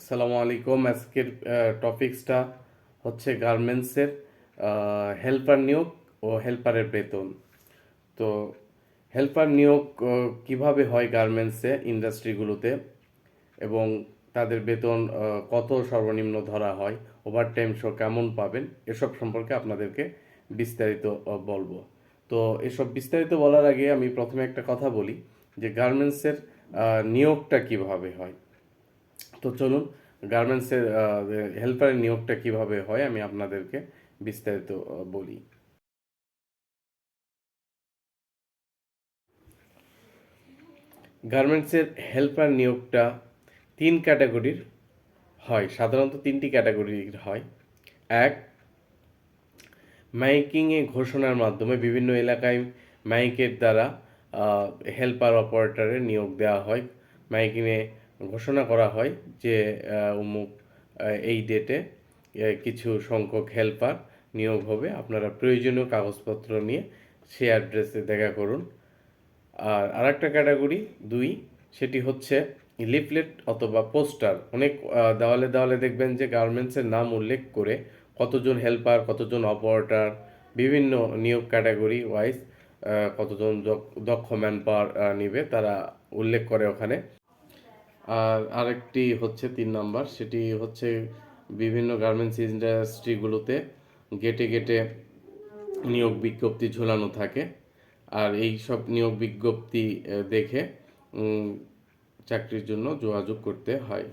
আসসালামু আলাইকুম। আজকের টপিকসটা হচ্ছে গার্মেন্টসের হেল্পার নিয়োগ ও হেল্পারের বেতন। তো হেল্পার নিয়োগ কীভাবে হয় গার্মেন্টসে ইন্ডাস্ট্রিগুলোতে এবং তাদের বেতন কত সর্বনিম্ন ধরা হয় ওভারটাইম শো কেমন পাবেন, এসব সম্পর্কে আপনাদেরকে বিস্তারিত বলব। তো এসব বিস্তারিত বলার আগে আমি প্রথমে একটা কথা বলি যে গার্মেন্টসের নিয়োগটা কীভাবে হয়। তো চলুন, গার্মেন্টসের হেল্পারের নিয়োগটা কীভাবে হয় আমি আপনাদেরকে বিস্তারিত বলি। গার্মেন্টসের হেল্পার নিয়োগটা তিন ক্যাটাগরির হয়, সাধারণত তিনটি ক্যাটাগরির হয়। এক মাইকিংয়ে ঘোষণার মাধ্যমে বিভিন্ন এলাকায় মাইকের দ্বারা হেল্পার অপারেটরের নিয়োগ দেওয়া হয়। মাইকিংয়ে ঘোষণা করা হয় যে অমুক এই ডেটে কিছু সংখ্যক হেল্পার নিয়োগ হবে। আপনারা প্রয়োজনীয় কাগজপত্র নিয়ে সে অ্যাড্রেসে দেখা করুন। আর আরেকটা ক্যাটাগরি দুই, সেটি হচ্ছে লিফলেট অথবা পোস্টার অনেক দেওয়ালে দেওয়ালে দেখবেন যে গার্মেন্টসের নাম উল্লেখ করে কতজন হেল্পার কতজন অপারেটার বিভিন্ন নিয়োগ ক্যাটাগরি ওয়াইজ কতজন দক্ষ ম্যান পাওয়ার নিবে, তারা উল্লেখ করে ওখানে। আর আরেকটি হচ্ছে তিন নাম্বার, সেটি হচ্ছে বিভিন্ন গার্মেন্টস ইন্ডাস্ট্রিগুলোতে গেটে গেটে নিয়োগ বিজ্ঞপ্তি ঝোলানো থাকে। আর এই সব নিয়োগ বিজ্ঞপ্তি দেখে চাকরির জন্য যোগাযোগ করতে হয়।